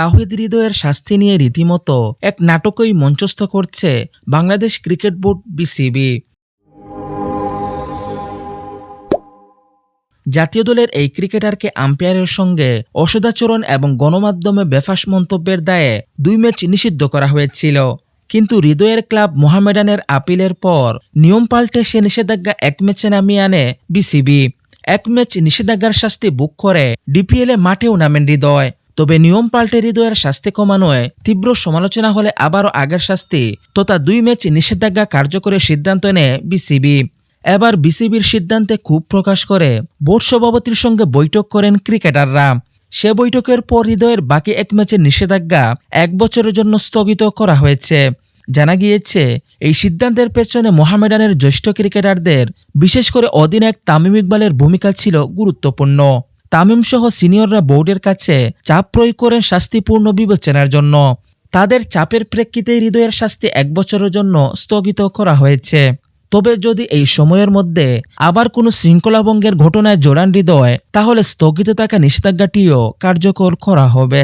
তাহিদ হৃদয়ের শাস্তি নিয়ে রীতিমতো এক নাটকই মঞ্চস্থ করছে বাংলাদেশ ক্রিকেট বোর্ড বিসিবি। জাতীয় দলের এই ক্রিকেটারকে আম্পায়ারের সঙ্গে অসদাচরণ এবং গণমাধ্যমে বেফাস মন্তব্যের দায়ে দুই ম্যাচ নিষিদ্ধ করা হয়েছিল। কিন্তু হৃদয়ের ক্লাব মোহামেডানের আপিলের পর নিয়ম পাল্টে সে নিষেধাজ্ঞা এক ম্যাচে নামিয়ে আনে বিসিবি। এক ম্যাচ নিষেধাজ্ঞার শাস্তি বুক করে ডিপিএলে মাঠেও নামেন হৃদয়। তবে নিয়ম পাল্টে হৃদয়ের শাস্তি কমানোয় তীব্র সমালোচনা হলে আবারও আগের শাস্তি তথা দুই ম্যাচ নিষেধাজ্ঞা কার্যকরের সিদ্ধান্ত নেয় বিসিবি এবার বিসিবির সিদ্ধান্তে ক্ষোভ প্রকাশ করে বোর্ড সভাপতির সঙ্গে বৈঠক করেন ক্রিকেটাররা। সে বৈঠকের পর হৃদয়ের বাকি এক ম্যাচের নিষেধাজ্ঞা এক বছরের জন্য স্থগিত করা হয়েছে। জানা গিয়েছে, এই সিদ্ধান্তের পেছনে মোহামেডানের জ্যেষ্ঠ ক্রিকেটারদের বিশেষ করে অধিনায়ক তামিম ইকবালের ভূমিকা ছিল গুরুত্বপূর্ণ। তামিম সহ সিনিয়ররা বোর্ডের কাছে চাপ প্রয়োগ করেন শাস্তিপূর্ণ বিবেচনার জন্য। তাদের চাপের প্রেক্ষিতে হৃদয়ের শাস্তি এক বছরের জন্য স্থগিত করা হয়েছে। তবে যদি এই সময়ের মধ্যে আবার কোনো শৃঙ্খলাভঙ্গের ঘটনায় জোরান হৃদয়, তাহলে স্থগিত থাকা নিষেধাজ্ঞাটিও কার্যকর করা হবে।